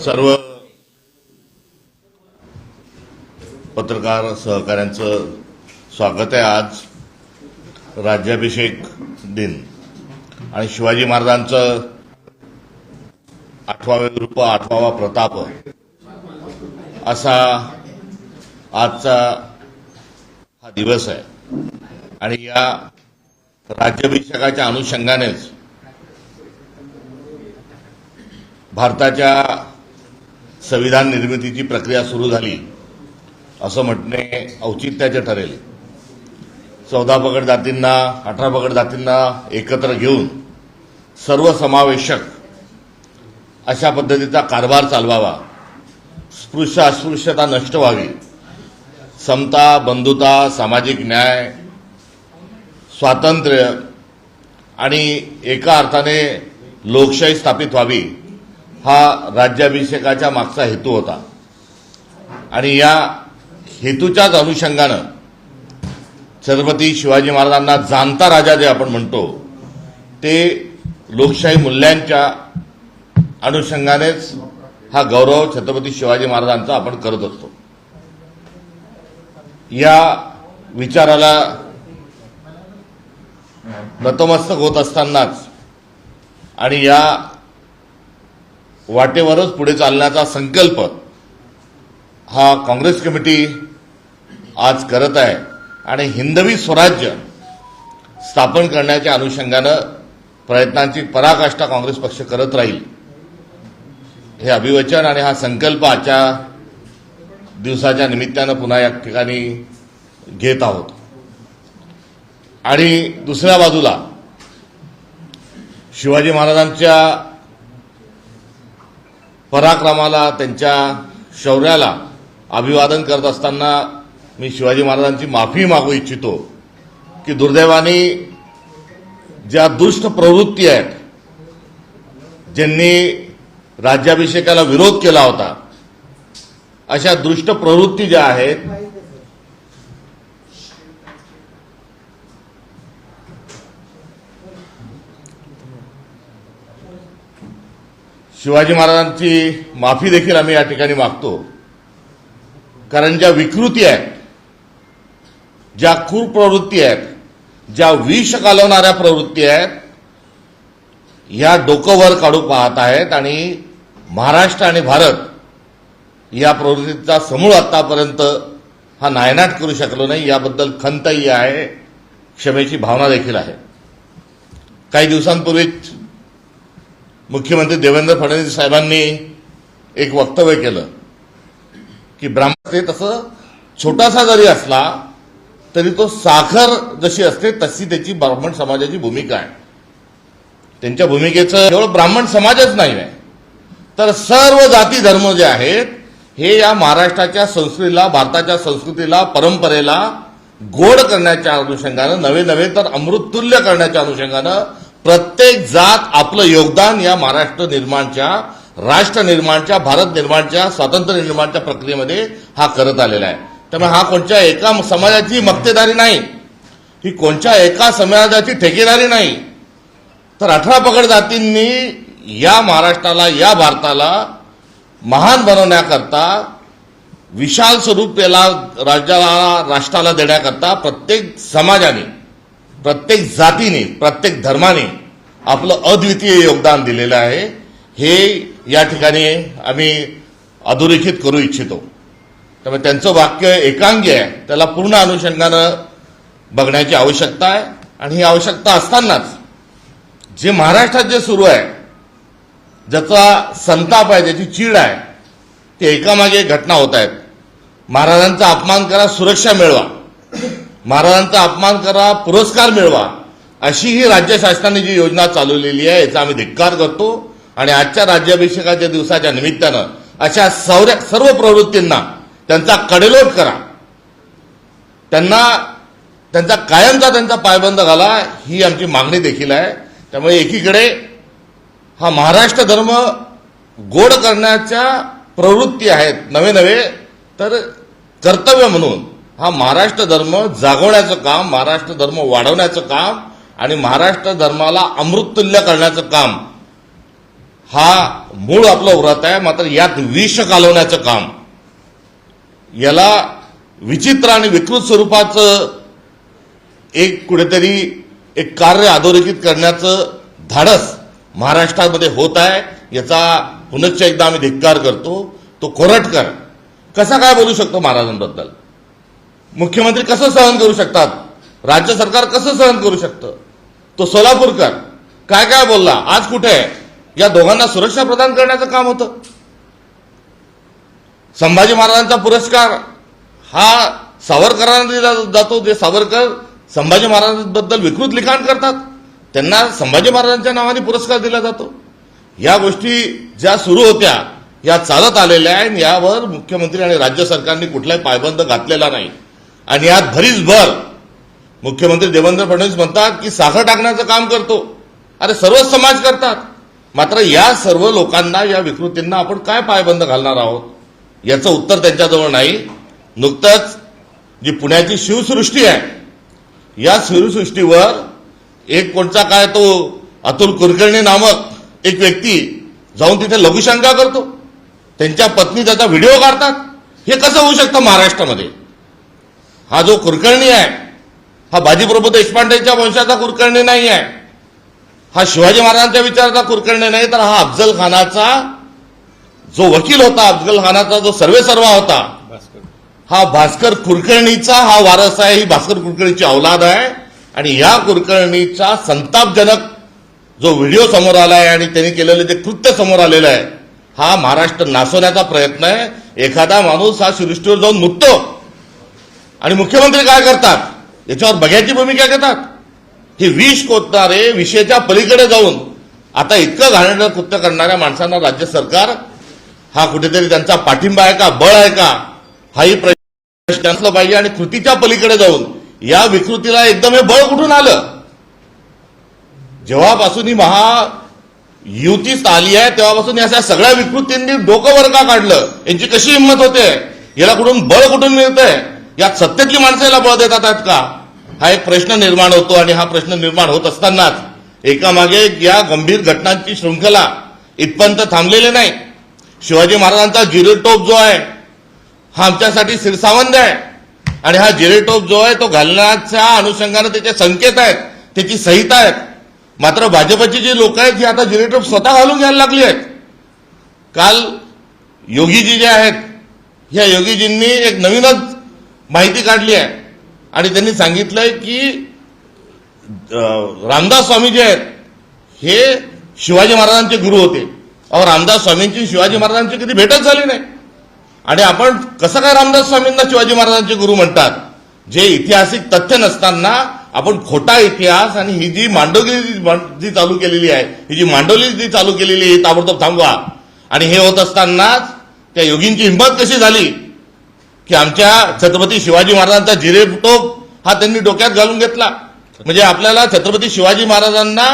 सर्व पत्रकार सहकाऱ्यांचं स्वागत आहे आज राज्याभिषेक दिन. आणि शिवाजी महाराजांचं आठवावे रूप आठवावा प्रताप असा आजचा हा दिवस आहे. आणि या राज्याभिषेकाच्या अनुषंगानेच भारताच्या संविधान निर्मितीची प्रक्रिया सुरू झाली असं म्हटणे औचित्याचे ठरेल. चौदा पगड जातींना अठरा पगड जातींना एकत्र घेऊन सर्वसमावेशक अशा पद्धतीचा कारभार चालवावा. स्पृश्य अस्पृश्यता नष्ट व्हावी. समता बंधुता सामाजिक न्याय स्वातंत्र्य आणि एका अर्थाने लोकशाही स्थापित व्हावी. हा राज्याभिषेकाच्या मागचा हेतू होता. आणि या हेतूच्याच अनुषंगानं छत्रपती शिवाजी महाराजांना जाणता राजा जे आपण म्हणतो ते लोकशाही मूल्यांच्या अनुषंगानेच हा गौरव छत्रपती शिवाजी महाराजांचा आपण करत असतो. या विचाराला नतमस्तक होत असतानाच आणि या वाटेवरच पुढे चालण्याचा संकल्प हा काँग्रेस कमिटी आज करत आहे. आणि हिंदवी स्वराज्य स्थापन करण्याच्या अनुषंगानं प्रयत्नांची पराकाष्ठा काँग्रेस पक्ष करत राहील. हे अभिवचन आणि हा संकल्प आजच्या दिवसाच्या निमित्तानं पुन्हा या ठिकाणी घेत आहोत. आणि दुसऱ्या बाजूला शिवाजी महाराजांच्या पराक्रमाला त्यांच्या शौर्याला अभिवादन करत असताना मी शिवाजी महाराजांची माफी मागू इच्छितो की दुर्दैवाने ज्या दुष्ट प्रवृत्ती आहेत ज्यांनी राज्याभिषेकाला विरोध केला होता अशा दुष्ट प्रवृत्ती ज्या आहेत शिवाजी महाराजांची माफी देखील आम्ही या ठिकाणी मागतो. कारण ज्या विकृती आहेत ज्या क्रूर प्रवृत्ती आहेत ज्या विष घालवणाऱ्या प्रवृत्ती आहेत ह्या डोकं वर काढू पाहत आहेत आणि महाराष्ट्र आणि भारत या प्रवृत्तीचा समूळ आतापर्यंत हा नायनाट करू शकलो नाही. याबद्दल खंतही आहे क्षमेची भावना देखील आहे. काही दिवसांपूर्वीच मुख्यमंत्री देवेंद्र फडणवीस साहेबांनी एक वक्तव्य केलं की ब्राह्मण ते तसं छोटासा जरी असला तरी तो साखर जशी असते तशी त्याची ब्राह्मण समाजाची भूमिका आहे. त्यांच्या भूमिकेचं केवळ ब्राह्मण समाजच नाही आहे. तर सर्व जाती धर्म जे आहेत हे या महाराष्ट्राच्या संस्कृतीला भारताच्या संस्कृतीला परंपरेला गोड करण्याच्या अनुषंगानं नवे नवे तर अमृततुल्य करण्याच्या अनुषंगानं प्रत्येक जात आपलं योगदान या महाराष्ट्र निर्माणच्या राष्ट्र निर्माणच्या भारत निर्माणच्या स्वातंत्र्य निर्माणच्या प्रक्रियेमध्ये हा करत आलेला आहे. त्यामुळे हा कोणत्या एका समाजाची मक्तेदारी नाही ही कोणत्या एका समाजाची ठेकेदारी नाही तर अठरा पगड जातींनी या महाराष्ट्राला या भारताला महान बनवण्याकरता विशाल स्वरूपेला राज्याला राष्ट्राला देण्याकरता प्रत्येक समाजाने प्रत्येक जातीने प्रत्येक धर्माने आपलं अद्वितीय योगदान दिलेलं आहे. हे या ठिकाणी आम्ही अधोरेखित करू इच्छितो. त्यामुळे त्यांचं वाक्य एकांगी आहे. त्याला पूर्ण अनुषंगानं बघण्याची आवश्यकता आहे. आणि ही आवश्यकता असतानाच जे महाराष्ट्रात जे सुरू आहे ज्याचा संताप आहे ज्याची चीड आहे ते एकामागे घटना होत आहेत. महाराजांचा अपमान करा सुरक्षा मिळवा. महाराजांचा अपमान करा पुरस्कार मिळवा. अशी ही राज्य शासनाने जी योजना चालवलेली आहे याचा आम्ही धिक्कार करतो. आणि आजच्या राज्याभिषेकाच्या दिवसाच्या निमित्तानं अशा सौर्य सर्व प्रवृत्तींना त्यांचा कडेलोट करा. त्यांना त्यांचा कायमचा त्यांचा पायबंद घाला ही आमची मागणी देखील आहे. त्यामुळे एकीकडे हा महाराष्ट्र धर्म गोड करण्याच्या प्रवृत्ती आहेत नवे नवे तर कर्तव्य म्हणून हा महाराष्ट्र धर्म जागवण्याचं काम महाराष्ट्र धर्म वाढवण्याचं काम आणि महाराष्ट्र धर्माला अमृततुल्य करण्याचं काम हा मूळ आपलं व्रत आहे. मात्र यात विष कालवण्याचं काम. याला विचित्र आणि विकृत स्वरूपाचं एक कुठेतरी एक कार्य अधोरेखित करण्याचं धाडस महाराष्ट्रामध्ये होत आहे. याचा पुनश्च एकदा आम्ही धिक्कार करतो. तो कोरटकर कसा काय बोलू शकतो महाराजांबद्दल? मुख्यमंत्री कसं सहन करू शकतात? राज्य सरकार कसं सहन करू शकतं? तो सोलापूरकर काय काय बोलला? आज कुठे आहे? या दोघांना सुरक्षा प्रदान करण्याचं काम होतं. संभाजी महाराजांचा पुरस्कार हा सावरकरांना दिला जातो. जे सावरकर संभाजी महाराजांबद्दल विकृत लिखाण करतात त्यांना संभाजी महाराजांच्या नावाने पुरस्कार दिला जातो. या गोष्टी ज्या सुरू होत्या या चालत आलेल्या आहेत यावर मुख्यमंत्री आणि राज्य सरकारने कुठलाही पायबंद घातलेला नाही. आणि यात भरीच भर मुख्यमंत्री देवेंद्र फडणवीस म्हणतात की साखर टाकण्याचं काम करतो. अरे सर्वच समाज करतात. मात्र या सर्व लोकांना या विकृतींना आपण काय पायबंद घालणार आहोत? याचं उत्तर त्यांच्याजवळ नाही. नुकतंच जी पुण्याची शिवसृष्टी आहे या शिवसृष्टीवर एक कोणचा काय तो अतुल कुलकर्णी नामक एक व्यक्ती जाऊन तिथे लघुशंका करतो. त्यांच्या पत्नी त्याचा व्हिडिओ काढतात. हे कसं होऊ शकतं महाराष्ट्रामध्ये? हा जो कुलकर्णी आहे हा बाजीप्रभू देशपांडेच्या वंशाचा कुलकर्णी नाही आहे. हा शिवाजी महाराजांच्या विचाराचा कुलकर्णी नाही तर हा अफजल खानाचा जो वकील होता अफजल खानाचा जो सर्वे सर्वा होता हा भास्कर कुलकर्णीचा हा वारस आहे ही भास्कर कुलकर्णीची औलाद आहे. आणि या कुलकर्णीचा संतापजनक जो व्हिडिओ समोर आला आहे आणि त्यांनी केलेलं जे कृत्य समोर आलेलं आहे हा महाराष्ट्र नासवण्याचा प्रयत्न आहे. एखादा माणूस हा सृष्टीवर जाऊन मुकतो आणि मुख्यमंत्री काय करतात? याच्यावर बघ्याची भूमिका घेतात. हे विष कोतणारे विषयाच्या पलीकडे जाऊन आता इतकं घाणेरडं कृत्य करणाऱ्या माणसांना राज्य सरकार हा कुठेतरी त्यांचा पाठिंबा आहे का बळ आहे का हाही प्रश्न असला पाहिजे आणि कृतीच्या पलीकडे जाऊन या विकृतीला एकदम हे बळ कुठून आलं? जेव्हापासून ही महा युती आली आहे तेव्हापासून या अशा सगळ्या विकृतींनी डोकं वर का काढलं. यांची कशी हिंमत होते? याला कुठून बळ कुठून मिळतंय? यात सत्तेतली माणसं याला बळ देतात आहेत का? हा एक प्रश्न निर्माण होतो आणि हा प्रश्न निर्माण होत असतानाच एकामागे या गंभीर घटनांची शृंखला इथपर्यंत थांबलेली नाही. शिवाजी महाराजांचा जिरेटोप जो आहे हा आमच्यासाठी सिरसावंद आहे. आणि हा जिरेटोप जो आहे तो घालण्याच्या अनुषंगानं त्याचे संकेत आहेत त्याची संहिता आहेत. मात्र भाजपची जी लोक आहेत ही आता जिरेटोप स्वतः घालून घ्यायला लागली आहेत. काल योगीजी जे आहेत ह्या योगीजींनी एक नवीनच माहिती काढली आहे. आणि त्यांनी सांगितलंय की रामदास स्वामी जे आहेत हे शिवाजी महाराजांचे गुरु होते. अहो रामदास स्वामींची शिवाजी महाराजांची कधी भेटच झाली नाही. आणि आपण कसं काय रामदास स्वामींना शिवाजी महाराजांचे गुरु म्हणतात? जे ऐतिहासिक तथ्य नसताना आपण खोटा इतिहास आणि ही जी मांडवली जी चालू केलेली आहे ही जी मांडवली जी चालू केलेली आहे ताबडतोब थांबवा. आणि हे होत असतानाच त्या योगींची हिंमत कशी झाली? की आमच्या छत्रपती शिवाजी महाराजांचा जिरेटोप हा त्यांनी डोक्यात घालून घेतला. म्हणजे आपल्याला छत्रपती शिवाजी महाराजांना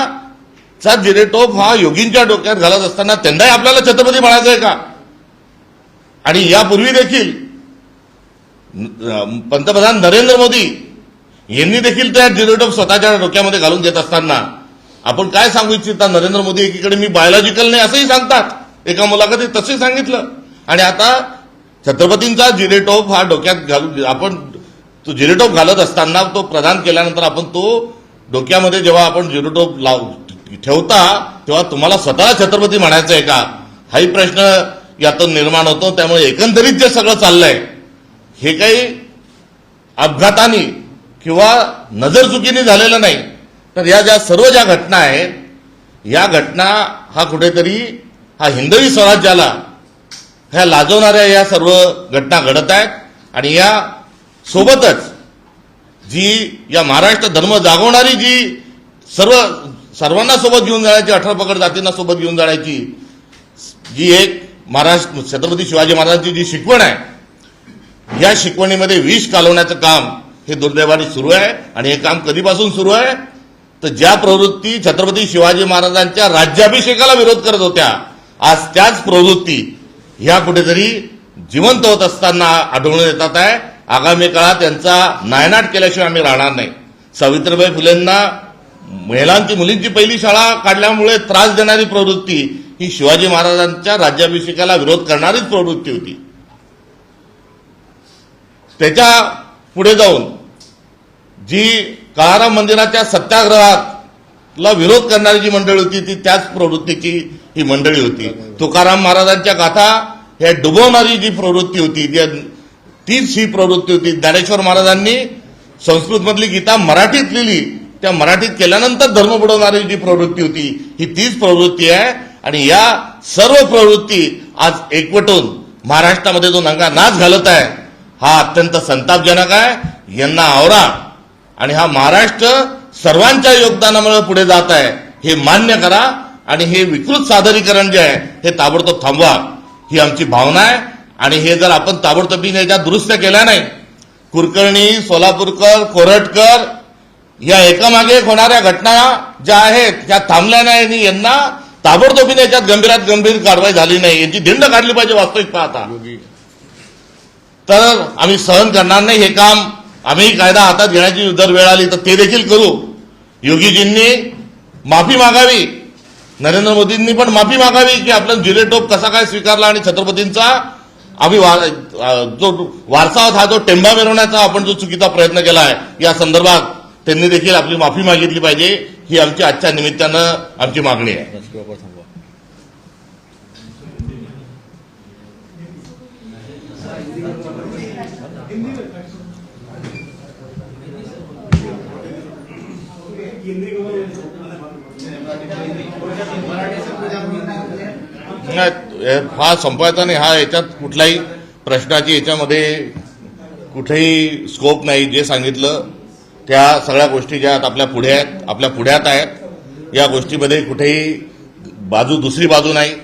चा जिरेटोप हा योगींच्या डोक्यात घालत असताना त्यांनाही आपल्याला छत्रपती म्हणायचं आहे का? आणि यापूर्वी देखील पंतप्रधान नरेंद्र मोदी यांनी देखील त्या जिरेटोप स्वतःच्या डोक्यामध्ये घालून घेत असताना आपण काय सांगू इच्छिता? नरेंद्र मोदी एकीकडे मी बायोलॉजिकल नाही असंही सांगतात. एका मुलाखतीत तसंही सांगितलं. आणि आता छत्रपतींचा जिरेटोप हा डोक्यात घालून आपण तो जिरेटोप घालत असताना तो प्रदान केल्यानंतर आपण तो डोक्यामध्ये जेव्हा आपण जिरेटोप लाव ठेवता तेव्हा तुम्हाला स्वतः छत्रपती म्हणायचं आहे का? हाही प्रश्न यातून निर्माण होतो. त्यामुळे एकंदरीत जे सगळं चाललंय हे काही अपघाताने किंवा नजरचुकीने झालेलं नाही. तर या ज्या सर्व ज्या घटना आहेत या घटना हा कुठेतरी हा हिंदवी स्वराज्याला ह्या लाजवणाऱ्या या सर्व घटना घडत आहेत आणि या सोबतच जी या महाराष्ट्र धर्म जागवणारी जी सर्व सर्वांना सोबत घेऊन जाण्याची अठरा पकड जातींना सोबत घेऊन जाण्याची जी एक महाराष्ट्र छत्रपती शिवाजी महाराजांची जी शिकवण आहे या शिकवणीमध्ये विष कालवण्याचं काम हे दुर्दैवाने सुरू आहे आणि हे काम कधीपासून सुरू आहे? तर ज्या प्रवृत्ती छत्रपती शिवाजी महाराजांच्या राज्याभिषेकाला विरोध करत होत्या आज त्याच प्रवृत्ती ह्या कुठेतरी जिवंत होत असताना आढळून येतात आहे. आगामी काळात यांचा नायनाट केल्याशिवाय आम्ही राहणार नाही. सावित्रीबाई फुलेंना महिलांची मुलींची पहिली शाळा काढल्यामुळे त्रास देणारी प्रवृत्ती ही शिवाजी महाराजांच्या राज्याभिषेकाला विरोध करणारीच प्रवृत्ती होती. त्याच्या पुढे जाऊन जी काळाराम मंदिराच्या सत्याग्रहातला विरोध करणारी जी मंडळी होती ती त्याच प्रवृत्तीची ही मंडळी होती. तुकाराम महाराजांच्या गाथा हे डुबवणारी जी प्रवृत्ती होती जी तीच ही प्रवृत्ती होती. ज्ञानेश्वर महाराजांनी संस्कृतमधली गीता मराठीत लिहिली. त्या मराठीत केल्यानंतर धर्म बुडवणारी जी प्रवृत्ती होती ही तीच प्रवृत्ती आहे. आणि या सर्व प्रवृत्ती आज एकवटून महाराष्ट्रामध्ये जो नंगा नाच घालत आहे हा अत्यंत संतापजनक आहे. यांना आवरा. आणि हा महाराष्ट्र सर्वांच्या योगदानामुळे पुढे जात आहे हे मान्य करा. आणि हे विकृत सादरीकरण जे आहे हे ताबडतोब थांबवा. ही आमची भावना आहे. आणि हे जर आपण ताबडतोबीने याच्यात दुरुस्त्या केल्या नाही कुलकर्णी सोलापूरकर कोरटकर या एकामागे एक होणाऱ्या घटना ज्या आहेत त्या थांबल्या नाही आणि यांना ताबडतोबीने याच्यात गंभीरात गंभीर कारवाई झाली नाही. यांची धिंड काढली पाहिजे वास्तविक पाहता. तर आम्ही सहन करणार नाही हे काम. आम्ही कायदा हातात घेण्याची जर वेळ आली तर ते देखील करू. योगीजींनी माफी मागावी. नरेंद्र मोदींनी पण माफी मागावी की आपला जिलेटोप कसा काय स्वीकारला आणि छत्रपतींचा आम्ही वा- जो वारसा हा जो टेंबा मिरवण्याचा आपण जो चुकीचा प्रयत्न केला आहे या संदर्भात त्यांनी देखील आपली माफी मागितली पाहिजे. ही आमची आजच्या निमित्तानं आमची मागणी आहे. केंद्रीय नाही, हा संपायचा नाही हा याच्यात कुठलाही प्रश्नाची याच्यामध्ये कुठेही स्कोप नाही. जे सांगितलं त्या सगळ्या गोष्टी ज्या आहेत आपल्या पुढे आहेत आपल्या पुढ्यात आहेत या गोष्टीमध्ये कुठेही बाजू दुसरी बाजू नाही.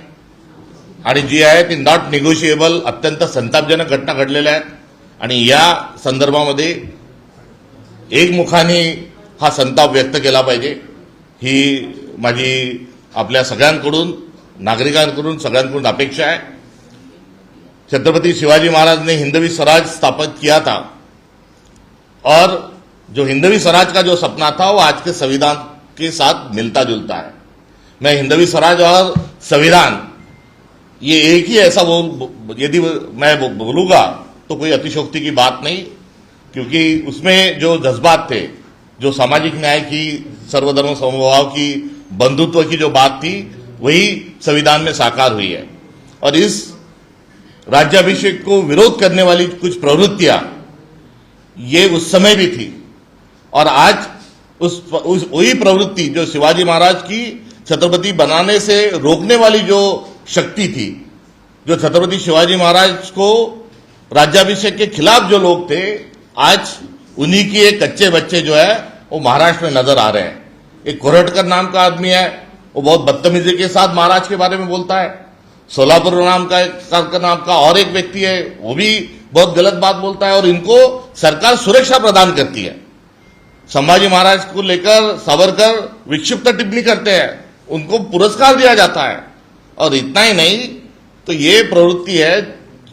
आणि जी आहे ती नॉट निगोशिएबल अत्यंत संतापजनक घटना घडलेल्या आहेत. आणि या संदर्भामध्ये एकमुखाने हा संताप व्यक्त केला पाहिजे. ही माझी आपल्या सगळ्यांकडून, नागरिकांकडून, सगळ्यांकडून अपेक्षा है छत्रपति शिवाजी महाराज ने हिंदवी स्वराज स्थापित किया था. और जो हिंदवी स्वराज का जो सपना था, वो आज के संविधान के साथ मिलता जुलता है. मैं हिंदवी स्वराज और संविधान, ये एक ही ऐसा बोल यदि मैं बोलूँगा तो कोई अतिशोक्ति की बात नहीं, क्योंकि उसमें जो जज्बात थे जो सामाजिक न्याय की सर्वधर्म समभाव की बंधुत्व की जो बात थी वही संविधान में साकार हुई है। और इस राज्याभिषेक को विरोध करने वाली कुछ प्रवृत्तियाँ ये उस समय भी थी। और आज उस, उस वही प्रवृत्ति जो शिवाजी महाराज की छत्रपति बनाने से रोकने वाली जो शक्ति थी जो छत्रपति शिवाजी महाराज को राज्याभिषेक के खिलाफ जो लोग थे आज उन्हीं के कच्चे बच्चे जो है वो महाराष्ट्र में नज़र आ रहे हैं। एक कोरटकर नाम का आदमी है, वो बहुत बदतमीजी के साथ महाराज के बारे में बोलता है। सोलापुर नाम का का नाम का और एक व्यक्ति है, वो भी बहुत गलत बात बोलता है और इनको सरकार सुरक्षा प्रदान करती है। संभाजी महाराज को लेकर सावरकर विक्षिप्त टिप्पणी करते हैं। उनको पुरस्कार दिया जाता है। और इतना ही नहीं तो ये प्रवृत्ति है,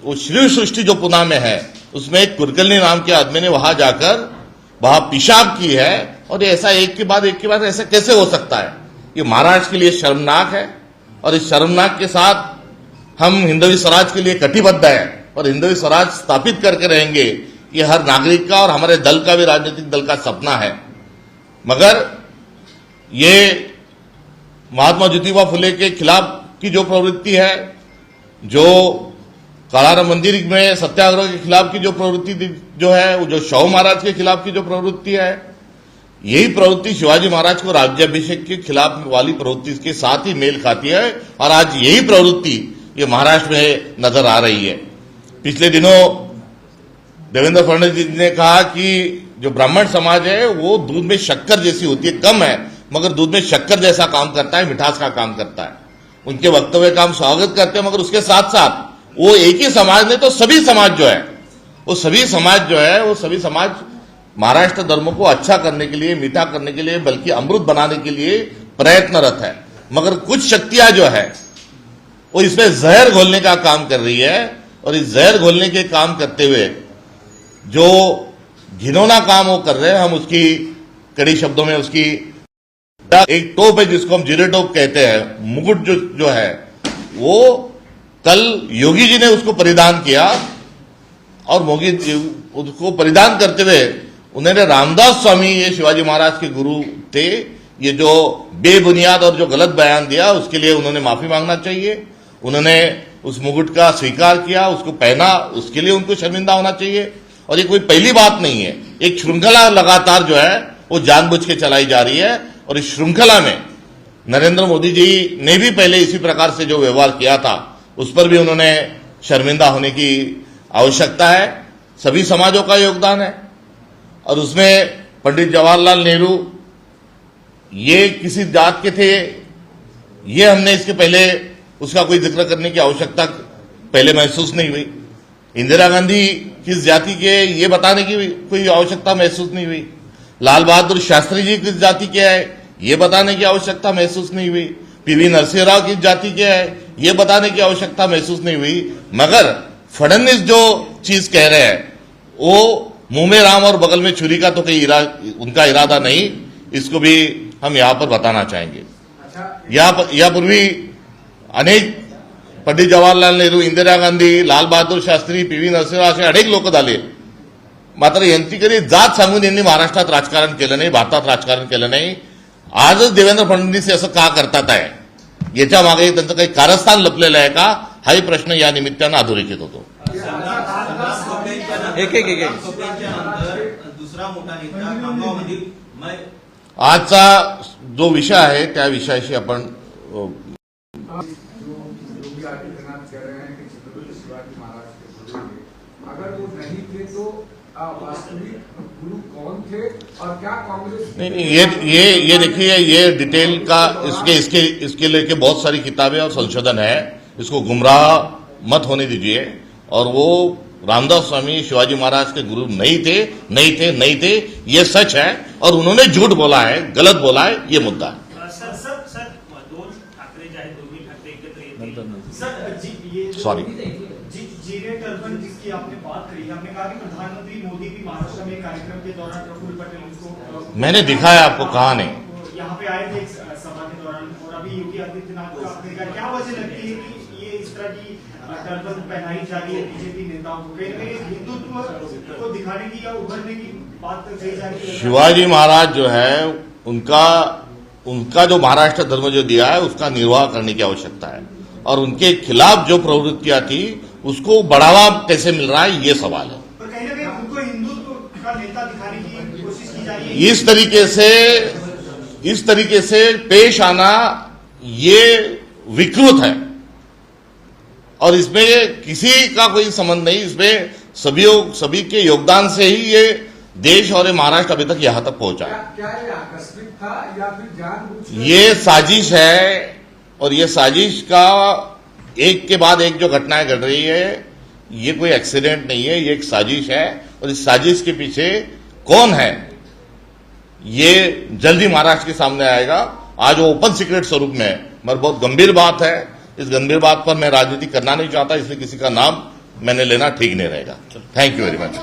वो श्री सृष्टि जो पुना में है, उसमें एक कुरकलनी नाम के आदमी ने वहाँ जाकर वहाँ पेशाब की है और ऐसा एक के बाद एक के बाद ऐसा कैसे हो सकता है? ये महाराष्ट्र के लिए शर्मनाक है और इस शर्मनाक के साथ हम हिंदवी स्वराज के लिए कटिबद्ध है और हिंदवी स्वराज स्थापित करके रहेंगे। ये हर नागरिक का और हमारे दल का भी राजनीतिक दल का सपना है। मगर ये महात्मा ज्योतिबा फुले के खिलाफ की जो प्रवृत्ति है, जो कालाराम मंदिर में सत्याग्रह के खिलाफ की जो प्रवृत्ति जो है, वो जो शाहू महाराज के खिलाफ की जो प्रवृत्ति है, यही प्रवृत्ति शिवाजी महाराज को राज्याभिषेक के खिलाफ वाली प्रवृत्ति के साथ ही मेल खाती है और आज यही प्रवृत्ति ये महाराष्ट्र में नज़र आ रही है। पिछले दिनों देवेंद्र फडणवीस जी ने कहा कि जो ब्राह्मण समाज है, वो दूध में शक्कर जैसी होती है, कम है, मगर दूध में शक्कर जैसा काम करता है, मिठास का काम करता है। उनके वक्तव्य का हम स्वागत करते हैं, मगर उसके साथ साथ वो एक ही समाज नहीं तो सभी समाज जो है, वो सभी समाज जो है, वो सभी समाज महाराष्ट्र धर्म को अच्छा करने के लिए, मीठा करने के लिए, बल्कि अमृत बनाने के लिए प्रयत्नरत है। मगर कुछ शक्तियाँ जो है, वो इसमें जहर घोलने का काम कर रही है, और इस जहर घोलने के काम करते हुए जो घिनौना काम वो कर रहे हैं, हम उसकी कड़ी शब्दों में उसकी एक टोप है जिसको हम जीरे टोप कहते हैं, मुकुट जो जो है, वो कल योगी जी ने उसको परिधान किया और मोगी उसको परिधान करते हुए उन्होंने रामदास स्वामी, ये शिवाजी महाराज के गुरु थे, ये जो बेबुनियाद और जो गलत बयान दिया, उसके लिए उन्होंने माफ़ी मांगना चाहिए। उन्होंने उस मुकुट का स्वीकार किया, उसको पहना, उसके लिए उनको शर्मिंदा होना चाहिए। और ये कोई पहली बात नहीं है। एक श्रृंखला लगातार जो है, वो जानबूझ के चलाई जा रही है। और इस श्रृंखला में नरेंद्र मोदी जी ने भी पहले इसी प्रकार से जो व्यवहार किया था उस पर भी उन्होंने शर्मिंदा होने की आवश्यकता है। सभी समाजों का योगदान है। और उसमें पंडित जवाहरलाल नेहरू, ये किसी जात के थे, ये हमने इसके पहले उसका कोई ज़िक्र करने की आवश्यकता पहले महसूस नहीं हुई। इंदिरा गांधी किस जाति के, ये बताने की कोई आवश्यकता महसूस नहीं हुई। लाल बहादुर शास्त्री जी किस जाति के है, ये बताने की आवश्यकता महसूस नहीं हुई। पीवी नरसिंह राव किस जाति के है ये बताने की आवश्यकता महसूस नहीं हुई। मगर फडणवीस जो चीज़ कह रहे हैं वो मुँह में राम और बगल में छुरी का तो कहीं इरा, उनका इरादा नहीं इसको भी हम यहाँ पर बताना चाहेंगे। या यापूर्वी अनेक पंडित जवाहरलाल नेहरू इंदिरा गांधी लाल बहादूर शास्त्री पी व्ही नरसिंहराव असे अनेक लोक झाले. मात्र यांची कधी जात सांगून यांनी महाराष्ट्रात राजकारण केलं नाही भारतात राजकारण केलं नाही. आजच देवेंद्र फडणवीस असं का करतात आहे? याच्या मागे त्यांचं काही कारस्थान लपलेलं आहे का? हाही प्रश्न या निमित्तानं अधोरेखित होतो. एक एक एक आजचा जो विषय आहे त्या विषयाशी आपण और क्या कांग्रेस नहीं नहीं ये ये ये देखिए ये डिटेल का इसके इसके इसके लेके बहुत सारी किताबें और संशोधन है इसको गुमराह मत होने दीजिए। और वो रामदास स्वामी शिवाजी महाराज के गुरु नहीं थे नहीं थे नहीं थे ये सच है। और उन्होंने झूठ बोला है गलत बोला है ये मुद्दा है। सर जीरे टर्बन जिसकी आपने बात करी हमने कहा कि प्रधानमंत्री मोदी भी महाराष्ट्र में कार्यक्रम के दौरान प्रफुल्ल पटेल उसको अ, मैंने दिखाया आपको कहा नहीं। यहाँ पे आए थे सभा के दौरान और अभी योगी आदित्यनाथ का आपने कहा क्या वजह लगती है कि ये इस तरह की टर्बन पहनाई जा रही है बीजेपी नेताओं को? कहीं कहीं हिंदुत्व को दिखाने की या उभरने की बात कही जा रही है? शिवाजी महाराज जो है उनका उनका जो महाराष्ट्र धर्म जो दिया है उसका निर्वाह करने की आवश्यकता है। और उनके खिलाफ जो प्रवृत्तियाँ थी उसको बढ़ावा कैसे मिल रहा है ये सवाल है। पर कहीं ना कहीं उनको हिंदुत्व का नेता दिखाने की कोशिश की जा रही है। इस तरीके से इस तरीके से पेश आना ये विकृत है। और इसमें किसी का कोई संबंध नहीं इसमें सभी सभी के योगदान से ही ये देश और ये महाराष्ट्र अभी तक यहाँ तक पहुँचा है। क्या क्या ये आकस्मिक था या फिर जानबूझ ये साजिश है और ये साजिश का एक के बाद एक जो घटनाएँ घट रही है, ये कोई एक्सीडेंट नहीं है, ये एक साजिश है। और इस साजिश के पीछे कौन है? ये जल्दी महाराष्ट्र के सामने आएगा। आज वो ओपन सीक्रेट स्वरूप में है। मगर बहुत गंभीर बात है। इस गंभीर बात पर मैं राजनीति करना नहीं चाहता, इसलिए किसी का नाम मैंने लेना ठीक नहीं रहेगा। Thank you very much